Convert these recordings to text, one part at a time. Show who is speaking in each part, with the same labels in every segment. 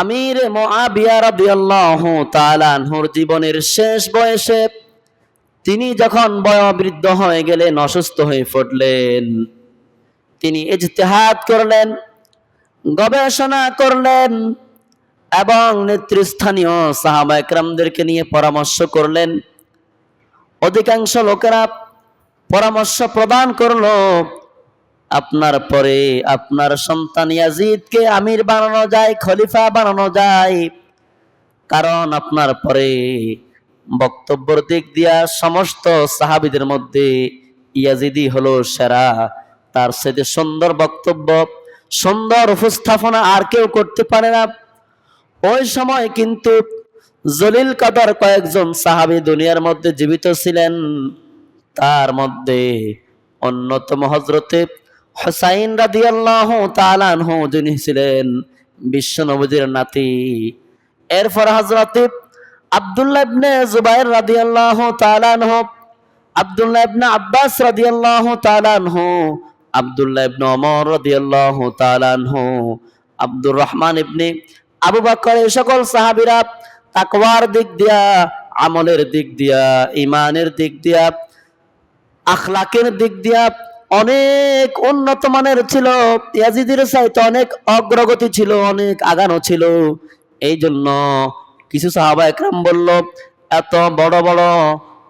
Speaker 1: আমির আনহুর জীবনের শেষ বয়সে তিনি যখন বয়োবৃদ্ধ হয়ে গেলেন, অসুস্থ হয়ে পড়লেন। তিনি ইজতিহাদ করলেন, গবেষণা করলেন এবং নেতৃস্থানীয় সাহাবা একরামদেরকে নিয়ে পরামর্শ করলেন। অধিকাংশ লোকেরা পরামর্শ প্রদান করল আপনার পরে আপনার সন্তান ইয়াজিদকে আমির বানানো যায়, খলিফা বানানো যায়। কারণ আপনার পরে বক্তব্যর দিক দিয়া সমস্ত সাহাবিদের মধ্যে ইয়াজিদি হলো সেরা। তার সাথে সুন্দর বক্তব্য, সুন্দর উপস্থাপনা আর কেউ করতে পারে না। ওই সময় কিন্তু জলিল কাদার কয়েকজন সাহাবী দুনিয়ার মধ্যে জীবিত ছিলেন। তার মধ্যে অন্যতম হজরতে হুসাইন রাদিয়াল্লাহু তাআলা আনহু যিনি ছিলেন বিশ্ব নবীর নাতি। এরপর হযরতে আব্দুল্লাহ ইবনে জুবাইর রাদিয়াল্লাহু তাআলা আনহু, আব্দুল্লাহ ইবনে আব্বাস রাদিয়াল্লাহু তাআলা আনহু, আব্দুল্লাহ ইবনে ওমর রাদিয়াল্লাহু তাআলা আনহু, আব্দুর রহমান ইবনে আবু বকর এই সকল সাহাবীরা তাকওয়ার দিক দিয়া, আমলের দিক দিয়া ইমানের দিক দিয়া, আখলাকের দিক দিয়া অনেক উন্নত মানের ছিল। ইয়াজিদের সাহিত্য অনেক অগ্রগতি ছিল, অনেক আগানো ছিল। এই জন্য কিছু সাহাবা একরাম বলল, এত বড় বড়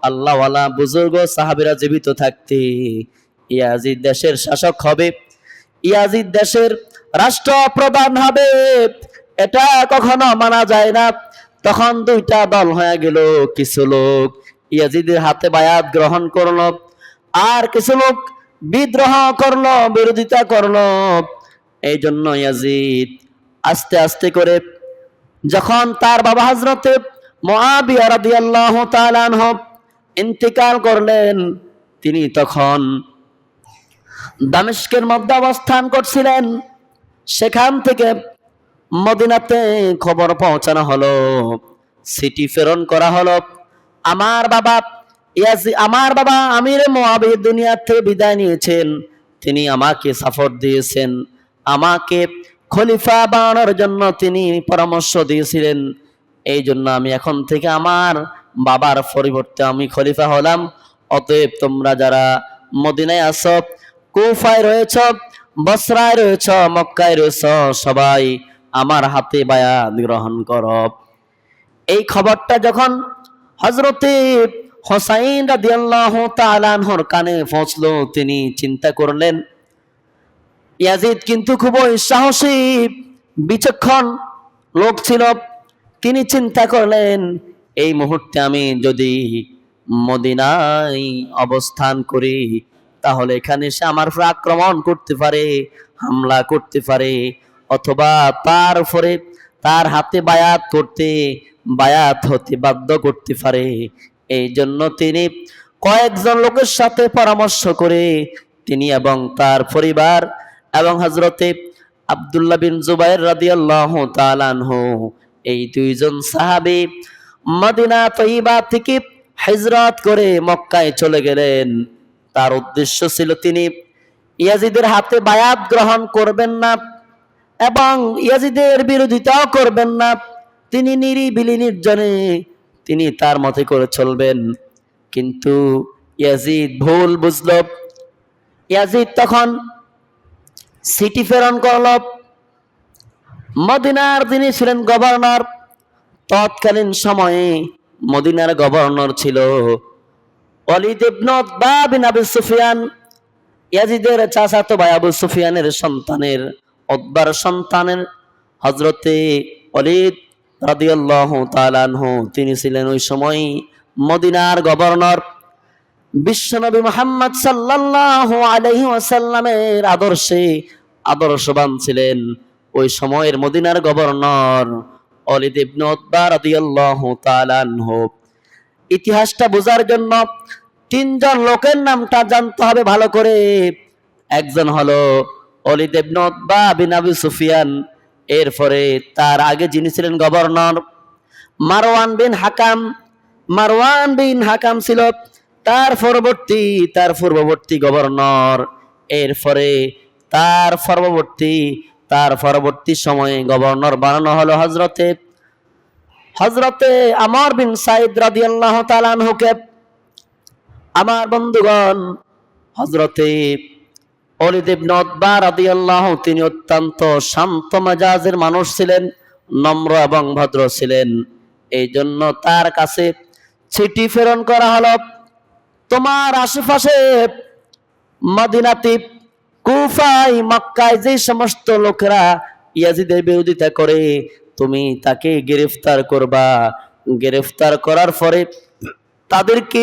Speaker 1: আল্লাহওয়ালা বুজুর্গ সাহাবিরা জীবিত থাকতে ইয়াজিদ দেশের শাসক হবে। ইয়াজিদ দেশের রাষ্ট্র প্রধান হবে। এটা কখনো মানা যায় না। তখন দুইটা দল হয়ে গেল, কিছু লোক ইয়াজিদের হাতে বায়াত গ্রহণ করল, আর কিছু লোক বিদ্রোহ করল, বিরোধিতা করল। এই জন্য ইয়াজিদ আস্তে আস্তে করে যখন তার বাবা হজরতে ইন্তিকাল করলেন, তিনি তখন দামেস্কের মধ্যে অবস্থান করছিলেন। সেখান থেকে মদিনাতে খবর পৌঁছানো হলো, সিটি প্রেরণ করা হলো। আমার বাবা আমার বাবা আমির মোয়াবির দুনিয়ার থেকে বিদায় নিয়েছেন। তিনি আমাকে সাফর দিয়েছেন। আমাকে খলিফা বানানোর জন্য তিনি পরামর্শ দিয়েছিলেন। এই জন্য আমি এখন থেকে আমার বাবার পরিবর্তে আমি খলিফা হলাম। অতএব তোমরা যারা মদিনায় আসো কুফায় রয়েছ, বসরায় রয়েছ, মক্কায় রয়েছ, সবাই আমার হাতে বায়াত গ্রহণ কর। এই খবরটা যখন হজরতে হোসাইন রাদিয়াল্লাহু তাআলা আনহুর কানে পৌঁছলো তিনি চিন্তা করলেন, ইয়াজিদ কিন্তু খুবই সাহসী, বিচক্ষণ লোক ছিল। তিনি চিন্তা করলেন, এই মুহূর্তে আমি যদি মদিনায় অবস্থান করি, তাহলে এখানে সে আমার উপর আক্রমণ করতে পারে, হামলা করতে পারে, অথবা তার উপরে তার হাতে বায়াত করতে, বায়াত হতে বাধ্য করতে পারে। এই জন্য তিনি কয়েকজন লোকের সাথে পরামর্শ করে তিনি এবং তার পরিবার এবং হজরতে আব্দুল্লাহ বিন জুবাইর রাদিয়াল্লাহু তাআলা আনহু, এই দুইজন সাহাবী মদিনা তৈবা থেকে হিজরত করে মক্কায় চলে গেলেন। তার উদ্দেশ্য ছিল তিনি ইয়াজিদের হাতে বায়াত গ্রহণ করবেন না এবং ইয়াজিদের বিরোধিতাও করবেন না। তিনি নিরিবিলি নির্জনে তিনি তার মতে করে চলবেন। কিন্তু ইয়াজিদ ভুল বুঝল। ইয়াজিদ তখন সিটি ফেরন করল। মদিনার তিনি ছিলেন গভর্নর, তৎকালীন সময়ে মদিনার গভর্নর ছিল Walid ibn Utba bin Abu Sufyan. ইয়াজিদের চাচাতো ভাই আবু সুফিয়ানের সন্তানের, উতবার সন্তানের হজরতে অলিদ রাদিয়াল্লাহু তাআলা আনহু। তিনি ছিলেন ওই সময় মদিনার গভর্নর। বিশ্বনবী মুহাম্মদ সাল্লাল্লাহু আলাইহি ওয়াসাল্লামের আদর্শে আদর্শবান ছিলেন ওই সময়ের মদিনার গভর্নর অলিদ ইবনে উতবা রাদিয়াল্লাহু তাআলা আনহু। ইতিহাসটা বোঝার জন্য তিনজন লোকের নামটা জানতে হবে ভালো করে। একজন হলো অলিদ ইবনে উতবা বিন আবি সুফিয়ান এরপরে তার আগে যিনি ছিলেন governor Marwan bin Hakam, Marwan bin Hakam ছিল তার পরবর্তী, তার পূর্ববর্তী গভর্নর। এরপরে তার পরবর্তী তার পরবর্তী সময়ে গভর্নর বানানো হলো হজরতে হজরতে আমর বিন সাইদ রাদিয়াল্লাহু তাআলা আনহুকে। আমার বন্ধুগণ হজরতে তিনি অত্যন্ত শান্ত মেজাজের মানুষ ছিলেন, নম্র এবং ভদ্র ছিলেন। এই জন্য তার কাছে চিঠি প্রেরণ করা হলো, তোমার আশেপাশে মদিনাতে কুফাই মক্কায় যে সমস্ত লোকেরা ইয়াজিদের বিরোধিতা করে, তুমি তাকে গ্রেফতার করবা। গ্রেফতার করার পরে তাদেরকে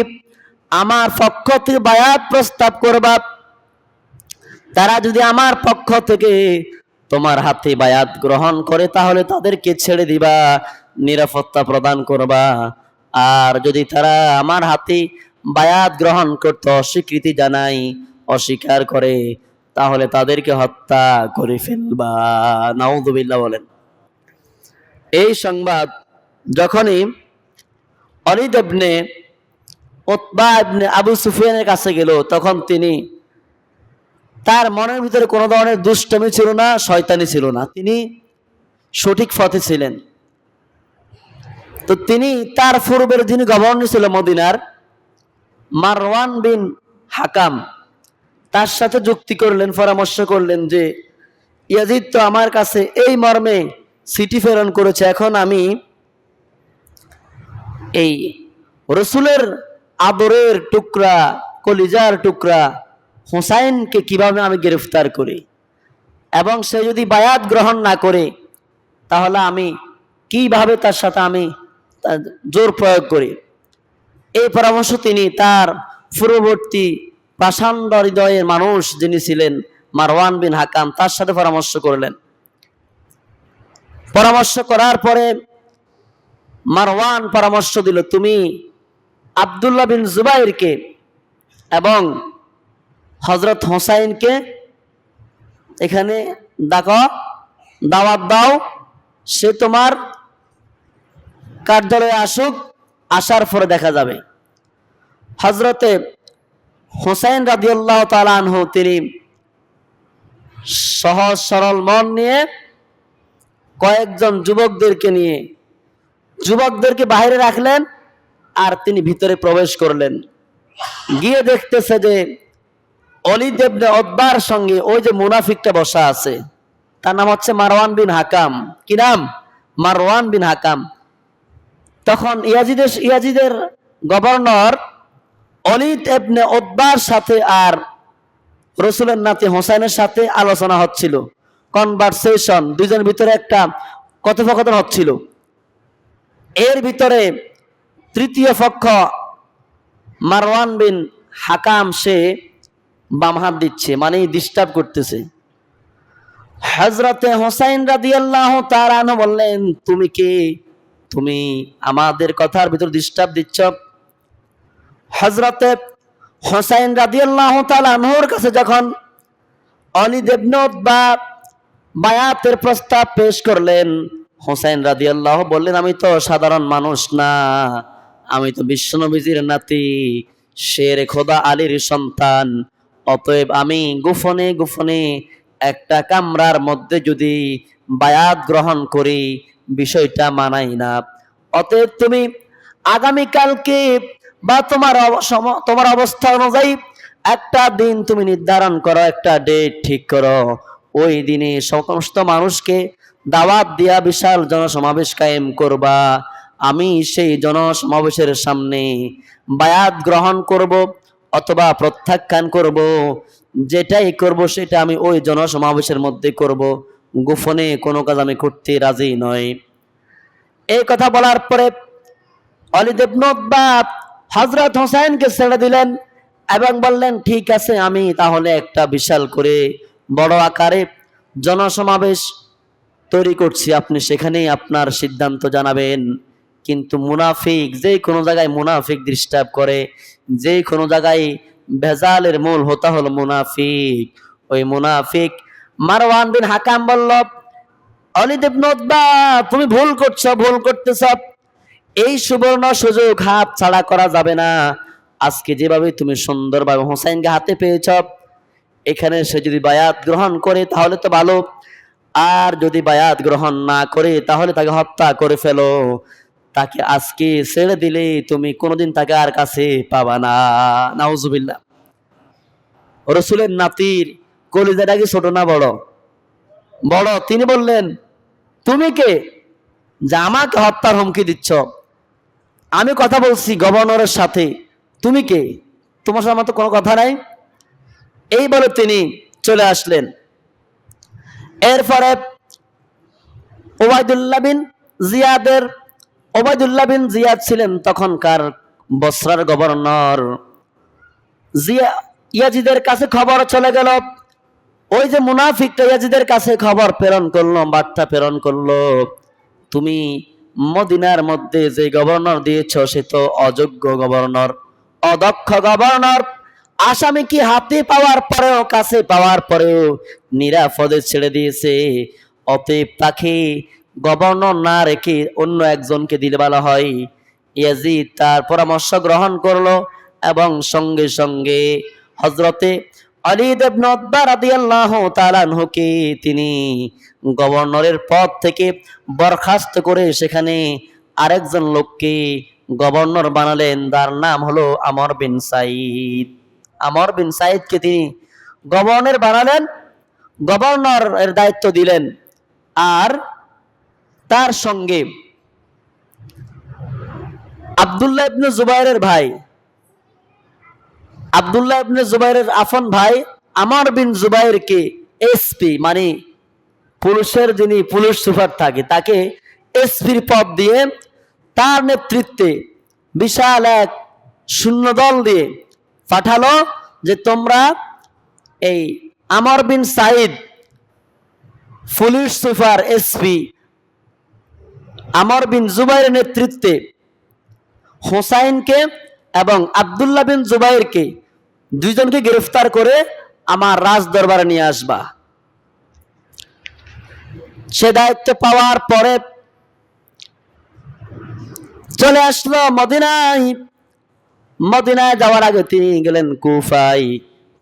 Speaker 1: আমার পক্ষ থেকে বায়াত প্রস্তাব করবা। তারা যদি আমার পক্ষ থেকে তোমার হাতে বায়াত গ্রহণ করে, তাহলে তাদেরকে ছেড়ে দিবা, নিরাপত্তা প্রদান করবা। আর যদি তারা আমার হাতে বায়াত গ্রহণ করতে অস্বীকৃতি জানাই অস্বীকার করে, তাহলে তাদেরকে হত্যা করে ফেলবা। নাউদুবিল্লাহ বলেন। এই সংবাদ যখনই অলিদ ইবনে আবু সুফিয়ানের কাছে গেল, তখন তিনি তার মনের ভিতরে কোনো ধরনের দুষ্টমি ছিল না, শয়তানি ছিল না। তিনি সঠিক পথে ছিলেন। তো তিনি তার পূর্বের যিনি গভর্নর ছিল মদিনার, মারওয়ান বিন হাকাম, তার সাথে যুক্তি করলেন, পরামর্শ করলেন যে, ইয়াজিদ তো আমার কাছে এই মর্মে সিটি প্রেরণ করেছে, এখন আমি এই রসুলের আদরের টুকরা, কলিজার টুকরা হোসাইনকে কীভাবে আমি গ্রেফতার করি? এবং সে যদি বায়াত গ্রহণ না করে, তাহলে আমি কীভাবে তার সাথে আমি জোর প্রয়োগ করি? এই পরামর্শ তিনি তার পূর্ববর্তী পাষাণ্ড হৃদয়ের মানুষ যিনি ছিলেন মারওয়ান বিন হাকাম, তার সাথে পরামর্শ করলেন। পরামর্শ করার পরে মারওয়ান পরামর্শ দিল, তুমি আবদুল্লাহ বিন জুবাইরকে এবং হজরত হোসাইনকে এখানে ডাকো, দাওয়াত দাও, সে তোমার কার্যালয়ে আসুক, আসার পরে দেখা যাবে। হজরতে হোসাইন রাদিয়াল্লাহ তাআলা আনহু, তিনি সহজ সরল মন নিয়ে কয়েকজন যুবকদেরকে নিয়ে, যুবকদেরকে বাইরে রাখলেন আর তিনি ভিতরে প্রবেশ করলেন। গিয়ে দেখতেছে যে অলি দেবনে অদ্বার সঙ্গে ওই যে মুনাফিকটা বসা আছে, তার নাম হচ্ছে মারওয়ান বিন হাকাম। কি নাম? মারওয়ান বিন হাকাম। তখন ইয়াজিদের ইয়াজিদের গভর্নর অলিদ এবনে ওদ্বার সাথে আর রসুলের নাতি হোসাইনের সাথে আলোচনা হচ্ছিল, কনভারসেশন দুজনের ভিতরে একটা কথোপকথন হচ্ছিল। এর ভিতরে তৃতীয় পক্ষ মারওয়ান বিন হাকাম, সে বাম হাত দিচ্ছে মানে ডিস্টার্ব করতেছে। হজরতে হোসাইন রাদিয়াল্লাহ তার আনো বললেন, তুমি কে? তুমি আমাদের কথার ভিতর ডিস্টার্ব দিচ্ছ? হজরতে হোসাইন রাদিয়াল্লাহ তাআলা আনহুর কাছে যখন অলি দেবনত বা বায়াতের প্রস্তাব পেশ করলেন, হোসাইন রাদিয়াল্লাহ বললেন, আমি তো সাধারণ মানুষ না, আমি তো বিশ্বনবীজির নাতি, শের খোদা আলীর সন্তান অতএব আমি গোপনে গোপনে একটা কামরার মধ্যে যদি বায়াত গ্রহণ করি, বিষয়টা মানাই না। অতএব তুমি আগামীকালকে বা তোমার তোমার অবস্থা অনুযায়ী একটা দিন তুমি নির্ধারণ করো, একটা ডেট ঠিক করো। ওই দিনে সমস্ত মানুষকে দাওয়াত দিয়া বিশাল জনসমাবেশ কায়েম করবা। আমি সেই জনসমাবেশের সামনে বায়াত গ্রহণ করব। অথবা প্রত্যাখ্যান করব, যেটাই করব সেটা আমি ওই জনসমাবেশের মধ্যে করব। গোপনে কোনো কাজ আমি করতে রাজি নয় এই কথা বলার পরে অলিদেবনত বা হজরত হোসেনকে ছেড়ে দিলেন এবং বললেন, ঠিক আছে, আমি তাহলে একটা বিশাল করে বড় আকারে জনসমাবেশ তৈরি করছি। আপনি সেখানেই আপনার সিদ্ধান্ত জানাবেন। কিন্তু মুনাফিক যে কোনো জায়গায় মুনাফিক ডিস্টার্ব করে যে কোনো জায়গায় ভেজালের মূল হতা হলো মুনাফিক। ওই মুনাফিক মারওয়ান বিন হাকাম বলল অলিদেব নদবা তুমি ভুল করছ, ভুল করতেছ। এই সুবর্ণ সুযোগ হাত ছাড়া করা যাবে না। আজকে যেভাবে তুমি সুন্দরভাবে হোসাইনকে হাতে পেয়েছ, এখানে সে যদি বায়াত গ্রহণ করে তাহলে তো ভালো। আর যদি বায়াত গ্রহণ না করে তাহলে তাকে হত্যা করে ফেলো। তাকে আজকে ছেড়ে দিলে তুমি কোনোদিন তাকে আর কাছে পাবা না। নাউজুবিল্লাহ। রসুলের নাতির কলিজাটা কি ছোট না বড়? বড়। তিনি বললেন, তুমি কে যে আমাকে হত্যার হুমকি দিচ্ছ? আমি কথা বলছি গভর্নরের সাথে। তুমি কে? তোমার সাথে আমার তো কোনো কথা নাই। এই বলে তিনি চলে আসলেন। এরপরে ওবায়দুল্লাহ বিন জিয়াদের ওবায়দুল্লাহ বিন জিয়াদ ছিলেন তখনকার বসরার গভর্নর। জিয়া, ইয়াজিদের কাছে খবর চলে গেল। ওই যে মুনাফিকটা ইয়াজিদের কাছে খবর প্রেরণ করল, বার্তা প্রেরণ করল, তুমি মদিনার মধ্যে যে গভর্নর দিয়েছ, সে তো অযোগ্য গভর্নর, অদক্ষ গভর্নর। আসামি কি হাতে পাওয়ার পরেও, কাছে পাওয়ার পরেও নিরাপদে ছেড়ে দিয়েছে। অতএব তাকে গভর্নর না রেখে অন্য একজনকে দিলে বলা হয়। ইয়াজিদ তার পরামর্শ গ্রহণ করল এবং সঙ্গে সঙ্গে হজরতে আলী তিনি গভর্নরের পদ থেকে বরখাস্ত করে সেখানে আরেকজন লোককে গভর্নর বানালেন। তার নাম হলো আমর বিন সাইদ আমর বিন সাইদকে তিনি গভর্নর বানালেন গভর্নর এর দায়িত্ব দিলেন। আর তার সঙ্গে আব্দুল্লাহ ইবনে জুবাইরের ভাই, আব্দুল্লাহ ইবনে জুবাইরের আফন ভাই আমার বিন জুবাইরকে এসপি মানে পুলিশের যিনি পুলিশ সুপার থাকে, তাকে এসপির পদ দিয়ে তার নেতৃত্বে বিশাল এক শূন্য দল দিয়ে পাঠালো যে তোমরা এই Amr bin Saeed police super SP Amr bin জুবাইরের নেতৃত্বে হোসাইনকে এবং আবদুল্লাহ বিন জুবাইরকে দুইজনকে গ্রেফতার করে আমার রাজ দরবারে নিয়ে আসবা। সে দায়িত্ব পাওয়ার পরে চলে আসলো মদিনায়। মদিনায় যাওয়ার আগে তিনি গেলেন কুফাই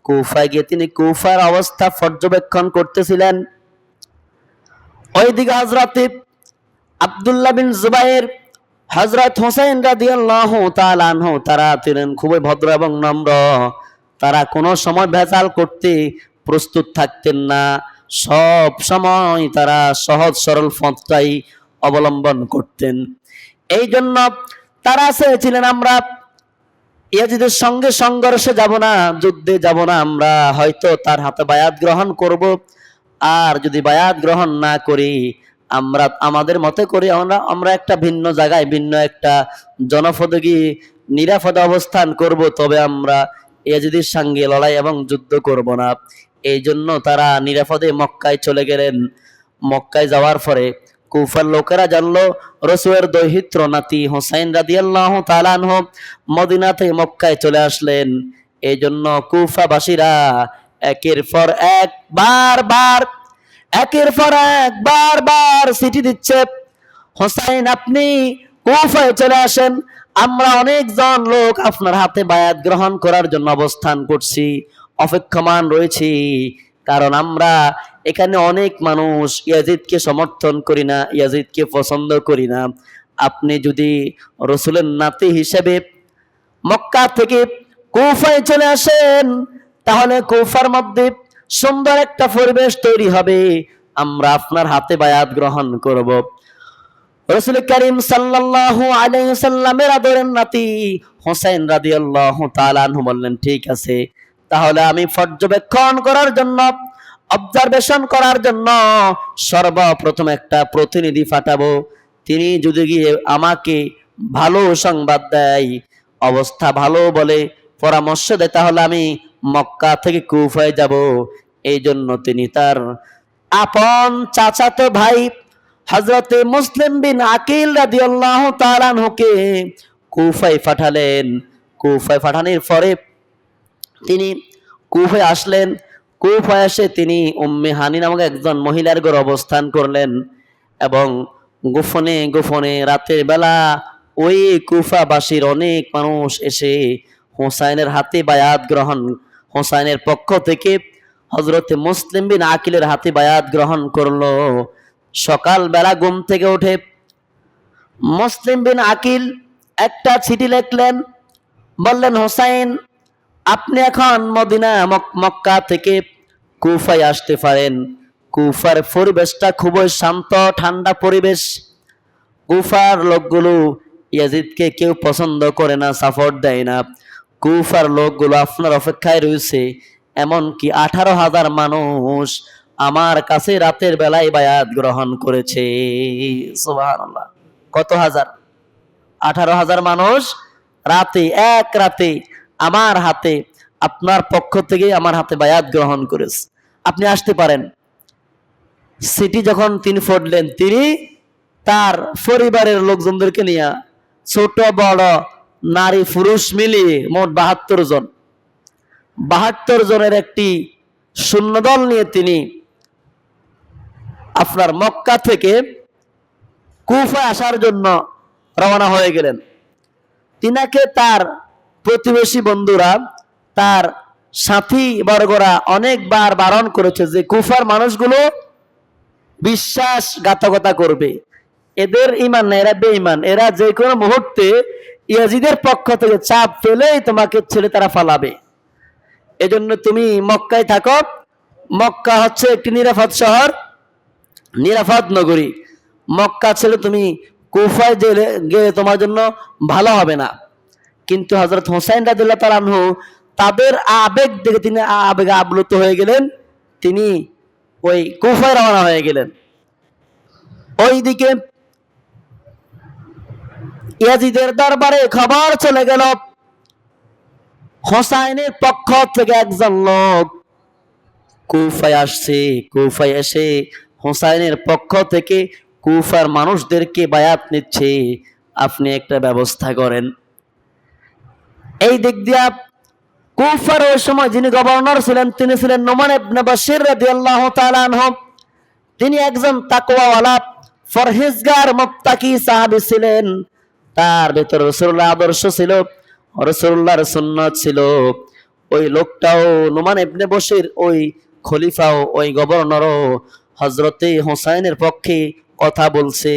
Speaker 1: কুফায় গিয়ে তিনি কুফার অবস্থা পর্যবেক্ষণ করতেছিলেন। ওইদিকে হজরত আবদুল্লাহ বিন জুবাইর হজরত হোসেন রাদিয়াল্লাহু তাআলা আনহু, তারা ছিলেন খুবই ভদ্র এবং নম্র। তারা কোনো সময় ভেজাল করতে প্রস্তুত থাকতেন না। সব সময় তারা সহজ সরল পথটাই অবলম্বন করতেন। এই জন্য তারা চেয়েছিলেন আমরা ইয়াজিদের সঙ্গে সংঘর্ষে যাব না, যুদ্ধে যাব না, আমরা হয়তো তার হাতে বায়াত গ্রহণ করব। আর যদি বায়াত গ্রহণ না করি আমরা, আমাদের মতে করে, আমরা আমরা একটা ভিন্ন জায়গায়, ভিন্ন একটা জনপদে গিয়ে নিরাপদে অবস্থান করব, তবে আমরা ইয়াজিদের সঙ্গে লড়াই এবং যুদ্ধ করব না। এই জন্য তারা নিরাপদে মক্কায় চলে গেলেন। মক্কায় যাওয়ার পরে কুফার লোকেরা জানলো, রসুলের দৈহিত্র নাতি হোসাইন রাদিয়াল্লাহু তাআলা আনহু মদিনা থেকে মক্কায় চলে আসলেন। এই জন্য কুফাবাসীরা একের পর এক বার বার একের পর এক বার চিঠি দিচ্ছে। হোসাইন, আপনি কুফায় চলে আসেন। আমরা অনেকজন লোক আপনার হাতে বায়াত গ্রহণ করার জন্য অবস্থান করছি, অপেক্ষমান রয়েছি। কারণ আমরা এখানে অনেক মানুষ ইয়াজিদকে সমর্থন করি না, ইয়াজিদকে পছন্দ করি না। আপনি যদি রসুলের নাতি হিসেবে মক্কা থেকে কুফায় চলে আসেন, তাহলে কুফার মধ্যে সুন্দর একটা পরিবেশ তৈরি হবে। আমরা আপনার হাতে বায়াত গ্রহণ করব। রসুল করিম সাল্লাল্লাহু আলাইহি সাল্লামের আদরের নাতি হোসেন রাদিয়াল্লাহু তাআলা আনহু বললেন, ঠিক আছে। তাহলে আমি পর্যবেক্ষণ করার জন্য অবজারভেশন করার জন্য সর্বপ্রথম একটা প্রতিনিধি পাঠাবো। তিনি যদি গিয়ে আমাকে ভালো সংবাদ দেয়, অবস্থা ভালো বলে পরামর্শ দেয়, তাহলে আমি মক্কা থেকে কুফায় যাব। এই জন্য তিনি তার আপন চাচাতো ভাই হজরতে মুসলিম বিন আকিল তাআলা আনহুকে কুফায় পাঠালেন। কুফায় পাঠানোর পরে তিনি কুফায় আসলেন। কুফায় এসে তিনি উম্মে হানি নামক একজন মহিলার ঘরে অবস্থান করলেন এবং গোপনে গোপনে রাতের বেলা ওই কুফাবাসীর অনেক মানুষ এসে হোসাইনের হাতে বায়াত গ্রহণ, হোসাইনের পক্ষ থেকে হজরতে মুসলিম বিন আকিলের হাতে বায়াত গ্রহণ করল। সকালবেলা ঘুম থেকে উঠে মুসলিম বিন আকিল একটা চিঠি লিখলেন, বললেন, হোসাইন, আপনি এখন মদিনা মক- মক্কা থেকে কুফায় আসতে পারেন। কুফার পরিবেশটা খুবই শান্ত, ঠান্ডা পরিবেশ। কুফার লোকগুলো ইয়াজিদকে কেউ পছন্দ করে না সাপোর্ট দেয় না। কুফার লোকগুলো আপনার অপেক্ষায় রয়েছে। এমনকি আঠারো হাজার মানুষ আমার কাছে রাতের বেলায় বায়াত গ্রহণ করেছে। কত হাজার? আঠারো হাজার মানুষ রাতে, এক রাতে আমার হাতে, আপনার পক্ষ থেকে আমার হাতে বায়াত গ্রহণ করেছে। আপনি আসতে পারেন। সিটি যখন তিনি ফটলেন তিনি তার পরিবারের লোকজনদেরকে নিয়ে ছোট, বড়, নারী, পুরুষ মিলিয়ে মোট বাহাত্তর জন বাহাত্তর জনের একটি শূন্যদল নিয়ে তিনি আপনার মক্কা থেকে কুফা আসার জন্য রওনা হয়ে গেলেন। তিনাকে তার প্রতিবেশী বন্ধুরা, তার সাথী বর্গরা অনেকবার বারণ করেছে যে কুফার মানুষগুলো বিশ্বাসঘাতকতা করবে। এদের ইমান না, এরা বেঈমান। এরা যে কোনো মুহূর্তে ইয়াজিদের পক্ষ থেকে চাপ পেলেই তোমাকে ছেলে তারা ফালাবে। এজন্য তুমি মক্কায় থাকো। মক্কা হচ্ছে একটি নিরাপদ শহর, নিরাপদ নগরী। মক্কা ছেড়ে তুমি কুফায় গেলে গেলে তোমার জন্য ভালো হবে না। কিন্তু হজরত হোসাইন রাদিল্লাহ তালানহু তাদের আবেগ দেখে তিনি আবেগে আপ্লুত হয়ে গেলেন। তিনি ওই কুফায় রওনা হয়ে গেলেন। ওইদিকে ইয়াজিদের দরবারে খবর চলে গেল। হোসাইনের পক্ষ থেকে একজন লোক কুফায় আসছে, কুফায় এসে হোসাইনের পক্ষ থেকে কুফার মানুষদেরকে বায়াত নিচ্ছে। আপনি একটা ব্যবস্থা করেন। এই দিক দিয়া কুফার ওই সময় যিনি গভর্নর ছিলেন, তিনি ছিলেন নোমান ইবনে বাশির রাদিয়াল্লাহু তাআলা আনহু। তিনি একজন তাকওয়াওয়ালা, ফরহেজগার, মুত্তাকি সাহাবী ছিলেন। তার ভেতর রাসূলুল্লাহ আদর্শ ছিল রাসূলুল্লাহর সুন্নাত ছিল, ওই লোকটাও নোমান ইবনে বসির ওই খলিফাও, ওই গভর্নরও হজরতে হোসাইনের পক্ষে কথা বলছে।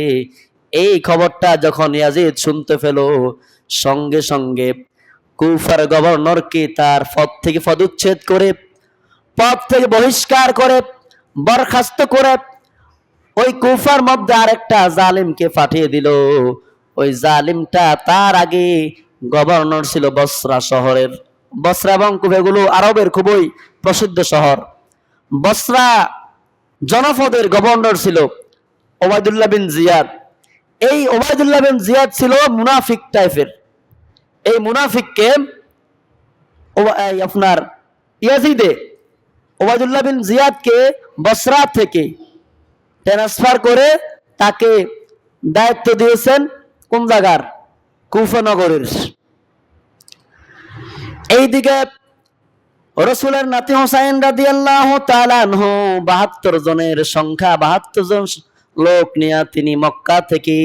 Speaker 1: এই খবরটা যখন ইয়াজিদ শুনতে পেল, সঙ্গে সঙ্গে কুফার গভর্নরকে তার পদ থেকে পদচ্ছেদ করে, পদ থেকে বহিষ্কার করে, বরখাস্ত করে, ওই কুফার মধ্যে আরেকটা জালিমকে পাঠিয়ে দিল। ওই জালিমটা তার আগে গভর্নর ছিল বসরা শহরের। বসরা এবং কুফেগুলো আরবের খুবই প্রসিদ্ধ শহর। বসরা জনপদের গভর্নর ছিল ওবায়দুল্লাহ বিন জিয়াদ। এই ওবায়দুল্লাহ বিন জিয়াদ ছিল মুনাফিক টাইপের। এই মুনাফিককে আপনার ইয়াজিদে ওবায়দুল্লাহ বিন জিয়াদকে বসরা থেকে ট্রান্সফার করে তাকে দায়িত্ব দিয়েছেন কোন কুফনগরের। এইদিকে রসুলের নাতি হোসাইন রাদি আল্লাহ তালানহ বাহাত্তর জনের সংখ্যা, বাহাত্তর জন লোক নিয়ে তিনি মক্কা থেকে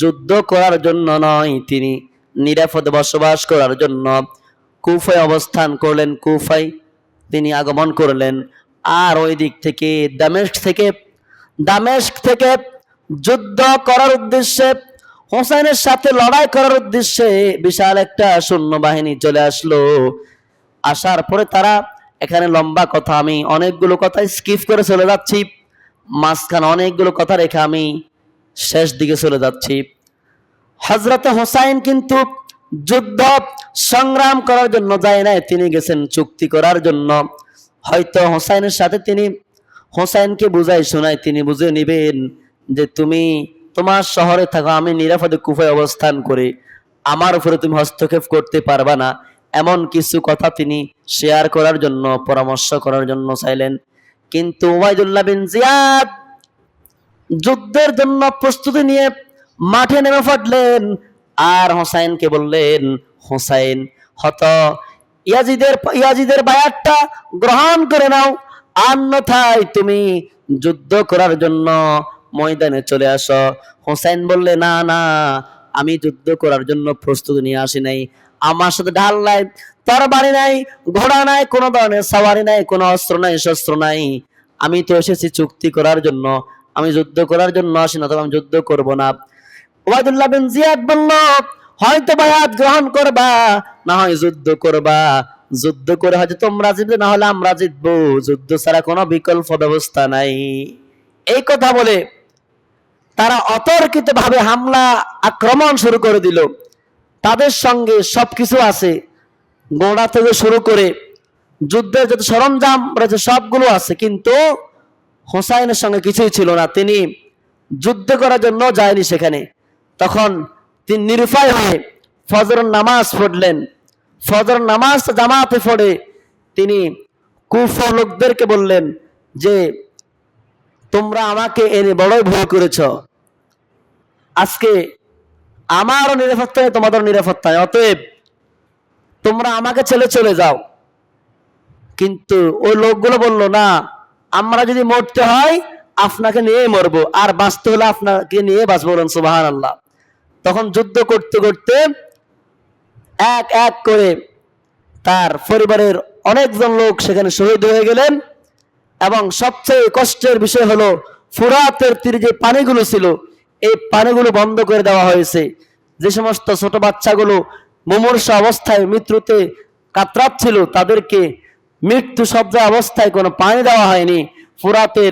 Speaker 1: যুদ্ধ করার জন্য নয়, তিনি নিরাপদে বসবাস করার জন্য কুফায় অবস্থান করলেন। কুফায় তিনি আগমন করলেন। আর ওই দিক থেকে দামেস্ক থেকে দামেস্ক থেকে যুদ্ধ করার উদ্দেশ্যে হোসেনের সাথে লড়াই করার উদ্দেশ্যে বিশাল একটা সৈন্যবাহিনী চলে আসলো। আসার পরে তারা, এখানে লম্বা কথা, আমি অনেকগুলো কথা স্কিপ করে চলে যাচ্ছি। মাঝখানে অনেকগুলো কথা রেখে আমি শেষ দিকে চলে যাচ্ছি। হজরত হোসাইন কিন্তু যুদ্ধ সংগ্রাম করার জন্য যায় নাই, তিনি গেছেন চুক্তি করার জন্য। হয়তো হোসাইনের সাথে তিনি, হোসাইনকে বুঝাই শোনায়, তিনি বুঝে নিবেন যে তুমি তোমার শহরে থাকো, আমি নিরাপদে কুফায় অবস্থান করে। আমার উপরে তুমি হস্তক্ষেপ করতে পারবা না। এমন কিছু কথা তিনি শেয়ার করার জন্য, পরামর্শ করার জন্য চাইলেন। কিন্তু ওবায়দুল্লাহ বিন জিয়াদ যুদ্ধের জন্য প্রস্তুতি নিয়ে মাঠে নেমে পড়লেন আর হোসাইনকে বললেন, হোসাইন, হত, ইয়াজিদের ইয়াজিদের বায়াতটা গ্রহণ করে নাও। অন্যথায় তুমি যুদ্ধ করার জন্য ময়দানে চলে আসো। হোসাইন বললে, না না, আমি যুদ্ধ করার জন্য প্রস্তুতি নিয়ে আসি নাই। আমার সাথে ঢাল নাই, তরবারি নাই, ঘোড়া নাই, কোনো ধরনের সাওয়ারি নাই, কোনো অস্ত্র নাই, শস্ত্র নাই। আমি তো এসেছি চুক্তি করার জন্য। আমি যুদ্ধ করার জন্য আসি না, তবে আমি যুদ্ধ করব না। ওবায়দুল্লাহ বিন জিয়াদ বলল, হয়তো বায়াত গ্রহণ করবা, না হয় যুদ্ধ করবা। যুদ্ধ করে হয়তো তোমরা জিতবে, না হলে আমরা জিতবো। যুদ্ধ ছাড়া কোনো বিকল্প ব্যবস্থা নাই। এই কথা বলে তারা অতর্কিত ভাবে হামলা, আক্রমণ শুরু করে দিল। তাদের সঙ্গে সবকিছু আছে। গোড়া থেকে শুরু করে যুদ্ধের যত সরঞ্জাম রয়েছে, সবগুলো আছে। কিন্তু হোসাইনের সঙ্গে কিছুই ছিল না। তিনি যুদ্ধ করার জন্য যায়নি সেখানে। তখন তিনি নিরুপায় হয়ে ফজর নামাজ পড়লেন। ফজর নামাজ জামাতে পড়ে তিনি কুফ লোকদেরকে বললেন যে তোমরা আমাকে এনে বড়ই ভয় করেছ। আজকে আমারও নিরাপত্তা তোমাদের নিরাপত্তা অতএব তোমরা আমাকে ছেলে চলে যাও। কিন্তু ওই লোকগুলো বলল, না, আমরা যদি মরতে হয়, আপনাকে নিয়ে মরবো। আর বাঁচতে হলে আপনাকে নিয়ে বাঁচবো বলেন সুবাহান আল্লাহ তখন যুদ্ধ করতে করতে এক এক করে তার পরিবারের অনেকজন লোক সেখানে শহীদ হয়ে গেলেন। এবং সবচেয়ে কষ্টের বিষয় হলো ফুরাতের তীর যে পানিগুলো ছিল, এই পানিগুলো বন্ধ করে দেওয়া হয়েছে। যে সমস্ত ছোট বাচ্চাগুলো মুমূর্ষ অবস্থায় মৃত্যুতে কাতরাচ্ছিল, তাদেরকে মৃত্যু শব্দ অবস্থায় কোনো পানি দেওয়া হয়নি। ফুরাতের